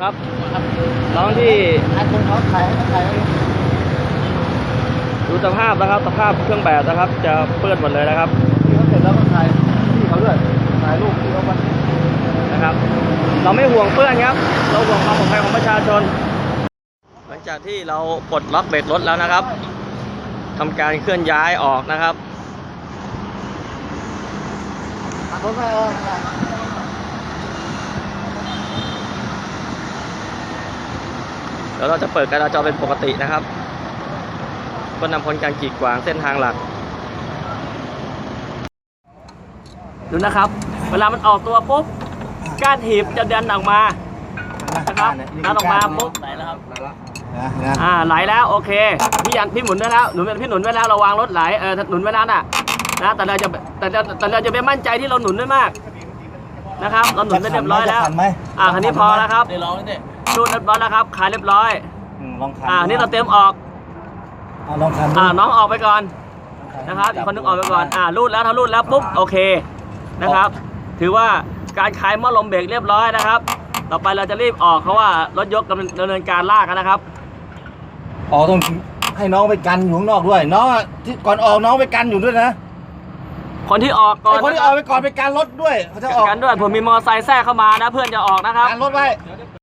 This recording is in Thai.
ครับน้องที่ให้คนเขาขายให้เขาขายเองดูสภาพนะครับ สภาพเครื่องแบบนะครับ จะเปื้อนหมดเลยนะครับที่เขาเสร็จแล้วก็ขายที่เขาด้วยขายลูกที่เขาวันนะครับ เราไม่ห่วงเปื้อนครับ เราห่วงความปลอดภัยของประชาชน หลังจากที่เราปลดล็อกเบรกรถแล้วนะครับทำการเคลื่อนย้ายออกนะครับขับรถไม่เออ แล้วเราจะเปิดการจราจรเป็นปกตินะครับเพื่อนำพ้นการกีดขวางเส้นทางหลัก ดูนะครับ เวลามันออกตัวปุ๊บก้านหีบจะดันออกมานะครับดันออกมาปุ๊บไหนแล้วครับนะนะอ่าไหลแล้วโอเคพี่ยันพี่หมุนไว้แล้วหนุนพี่หนุนไว้แล้วเราวางรถไหลเออหนุนไว้แล้วน่ะนะแต่เราจะแต่เราแต่เราจะไปมั่นใจที่เราหนุนได้มากนะครับเราหนุนได้เรียบร้อยแล้วจะขันไหมอ่าคันนี้พอแล้วครับได้ร้องแล้วเนี่ย ดูเรียบร้อยแล้วครับขายเรียบร้อย อืมลองขันอ่า นี่เราเตรียมออกเอาลองขันอ่า น้องออกไปก่อนนะครับอีกคนนึงออกไปก่อน อ่า รูดแล้วถ้ารูดแล้วปุ๊บโอเคนะครับ ถือว่าการคลายหม้อลมเบรกเรียบร้อยนะครับ ต่อไปเราจะรีบออกเพราะว่ารถยกกำลังดำเนินการลากกันนะครับอ๋อต้องให้น้องไปกันอยู่ข้างนอกด้วยน้องอะที่ก่อนออกน้องไปกันอยู่ด้วยนะคนที่ออกก่อนไอ้คนที่ออกไปก่อนไปกันรถด้วยเขาจะออกกันด้วยผมมีมอเตอร์ไซค์แทรกเข้ามานะ เพื่อนจะออกนะครับ กันรถไว้เดี๋ยว